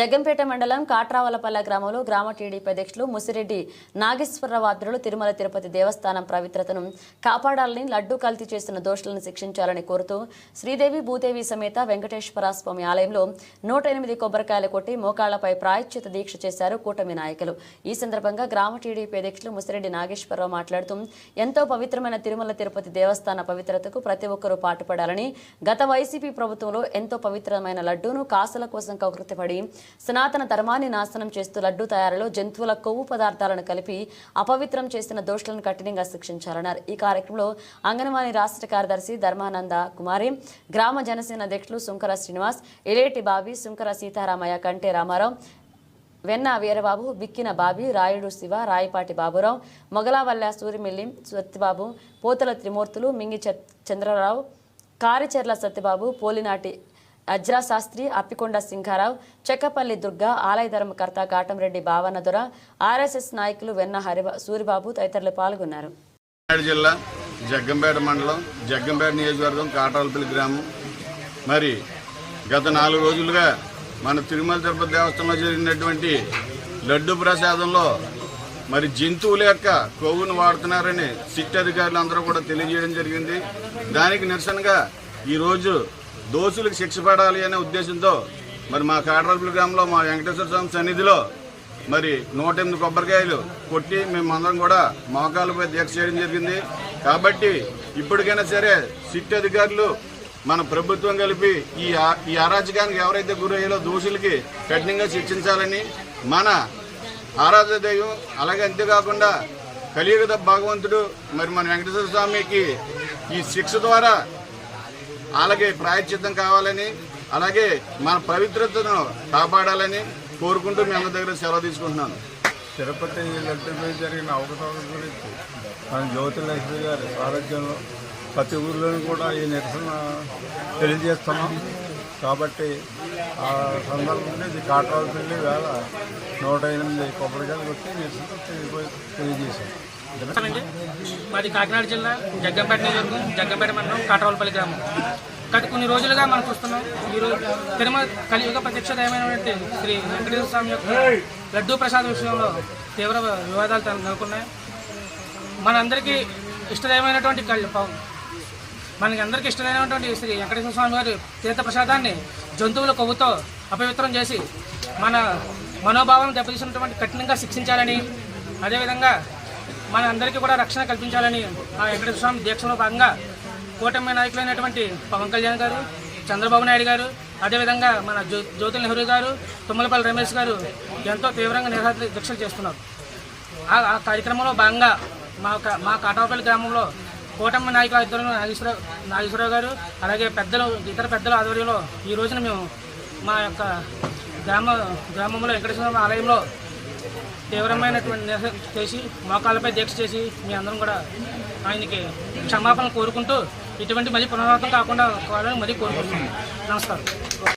జగంపేట మండలం కాట్రావలపల్లె గ్రామంలో గ్రామ టీడీపీ అధ్యక్షులు ముసిరెడ్డి నాగేశ్వరరావు ఆధ్వర్యంలో తిరుమల తిరుపతి దేవస్థానం పవిత్రతను కాపాడాలని లడ్డూ కల్తీ చేసిన దోషులను శిక్షించాలని కోరుతూ శ్రీదేవి భూదేవి సమేత వెంకటేశ్వర స్వామి ఆలయంలో నూట ఎనిమిది కొబ్బరికాయలు కొట్టి మోకాళ్ళపై ప్రాయశ్చిత దీక్ష చేశారు కూటమి నాయకులు. ఈ సందర్భంగా గ్రామ టీడీపీ అధ్యక్షులు ముసిరెడ్డి నాగేశ్వరరావు మాట్లాడుతూ ఎంతో పవిత్రమైన తిరుమల తిరుపతి దేవస్థాన పవిత్రతకు ప్రతి ఒక్కరూ పాటుపడాలని గత వైసీపీ ప్రభుత్వంలో ఎంతో పవిత్రమైన లడ్డూను కాసుల కోసం కకృతిపడి సనాతన ధర్మాన్ని నాశనం చేస్తూ లడ్డూ తయారీలో జంతువుల కొవ్వు పదార్థాలను కలిపి అపవిత్రం చేసిన దోషులను కఠినంగా శిక్షించాలన్నారు. ఈ కార్యక్రమంలో అంగన్వాడీ రాష్ట్ర కార్యదర్శి ధర్మానంద కుమారి గ్రామ జనసేన అధ్యక్షులు సుంకర శ్రీనివాస్ ఎలేటి బాబి సుంకర సీతారామయ్య కంటే రామారావు వెన్న వీరబాబు బిక్కిన బాబి రాయుడు శివ రాయపాటి బాబురావు మొగలావల్ల సూరిమిల్లి సత్యబాబు పోతల త్రిమూర్తులు మింగి చ- చంద్రరావు కారిచెర్ల సత్యబాబు పోలినాటి అజ్రా శాస్త్రి అప్పికొండ సింహారావు చెక్కపల్లి దుర్గ ఆలయ ధర్మకర్త కాటంరెడ్డి భావనదొర ఆర్ఎస్ఎస్ నాయకులు వెన్న హరి సూరిబాబు తదితరులు పాల్గొన్నారు. జిల్లా జగ్గంపేట మండలం జగ్గంపేట నియోజకవర్గం కాటాలపల్లి గ్రామం. మరి గత నాలుగు రోజులుగా మన తిరుమల తిరుపతి దేవస్థానంలో జరిగినటువంటి లడ్డు ప్రసాదంలో మరి జంతువుల యొక్క కొవ్వును వాడుతున్నారని సిట్ అధికారులు అందరూ కూడా తెలియజేయడం జరిగింది. దానికి నిరసనగా ఈరోజు దోషులకు శిక్ష పడాలి అనే ఉద్దేశంతో మరి మా కాటాలపల్లి గ్రామంలో మా వెంకటేశ్వర స్వామి సన్నిధిలో మరి నూట ఎనిమిది కొబ్బరికాయలు కొట్టి మేమందరం కూడా మోకాళ్ళపై దీక్ష చేయడం జరిగింది. కాబట్టి ఇప్పటికైనా సరే సిట్ అధికారులు మన ప్రభుత్వం కలిపి ఈ ఆ- ఈ అరాచకానికి ఎవరైతే గురయ్యారో దోషులకి కఠినంగా శిక్షించాలని మన ఆరాధన దైవం అలాగే అంతేకాకుండా కలియుగ భగవంతుడు మరి మన వెంకటేశ్వర స్వామికి ఈ శిక్ష ద్వారా అలాగే ప్రాయచిత్తం కావాలని అలాగే మన పవిత్రతను కాపాడాలని కోరుకుంటూ మీ అందరి దగ్గర సెలవు తీసుకుంటున్నాను. తిరుపతి లడ్డుపై జరిగిన అవకతవకల గురించి మన జ్యోతిలక్ష్మి గారి సారథ్యంలో ప్రతి ఊర్లోనూ కూడా ఈ నిరసన తెలియజేస్తున్నాం. కాబట్టి ఆ సందర్భంలో ఇది కాటరాజుపల్లి వేళ నూట ఎనిమిది కొబ్బరికాయలు వచ్చి నిరసన తెలియజేశాం అండి. మాది కాకినాడ జిల్లా జగ్గంపేట నియోజకవర్గం జగ్గంపేట మండలం కాటరాలపల్లి గ్రామం. గత కొన్ని రోజులుగా మనం చూస్తున్నాం ఈరోజు తిరుమల కలియుగ ప్రత్యక్ష దయమైనటువంటి శ్రీ వెంకటేశ్వర స్వామి యొక్క లడ్డూ ప్రసాద్ విషయంలో తీవ్ర వివాదాలు నెలకొన్నాయి. మనందరికీ ఇష్టదైవమైనటువంటి కళ్యాణ పవన్ మనకి అందరికీ ఇష్టమైనటువంటి శ్రీ వెంకటేశ్వర స్వామి వారి తీర్థ ప్రసాదాన్ని జంతువుల కొవ్వుతో అపవిత్రం చేసి మన మనోభావం దెబ్బతీసినటువంటి కఠినంగా శిక్షించాలని అదేవిధంగా మన అందరికీ కూడా రక్షణ కల్పించాలని ఆ వెంకటేశ్వర స్వామి దీక్షలో భాగంగా కూటమి నాయకులైనటువంటి పవన్ కళ్యాణ్ గారు చంద్రబాబు నాయుడు గారు అదేవిధంగా మన జ్యో జ్యోతుల నెహ్రూ గారు తుమ్మలపల్లి రమేష్ గారు ఎంతో తీవ్రంగా నిరాహార దీక్షలు చేస్తున్నారు. ఆ ఆ కార్యక్రమంలో భాగంగా మా మా కాటాపల్లి గ్రామంలో కూటమి నాయకుల ఇద్దరు నాగేశ్వరరావు నాగేశ్వరరావు గారు అలాగే పెద్దలు ఇతర పెద్దల ఆధ్వర్యంలో ఈ రోజున మేము మా యొక్క గ్రామ గ్రామంలో వెంకటేశ్వర ఆలయంలో తీవ్రమైనటువంటి నిరసన చేసి మోకాళ్ళపై దీక్ష చేసి మీ అందరం కూడా ఆయనకి క్షమాపణ కోరుకుంటూ ఇటువంటి మళ్ళీ పునరావృతం కాకుండా కావాలని మరీ కోరుకుంటున్నాను నమస్కారం.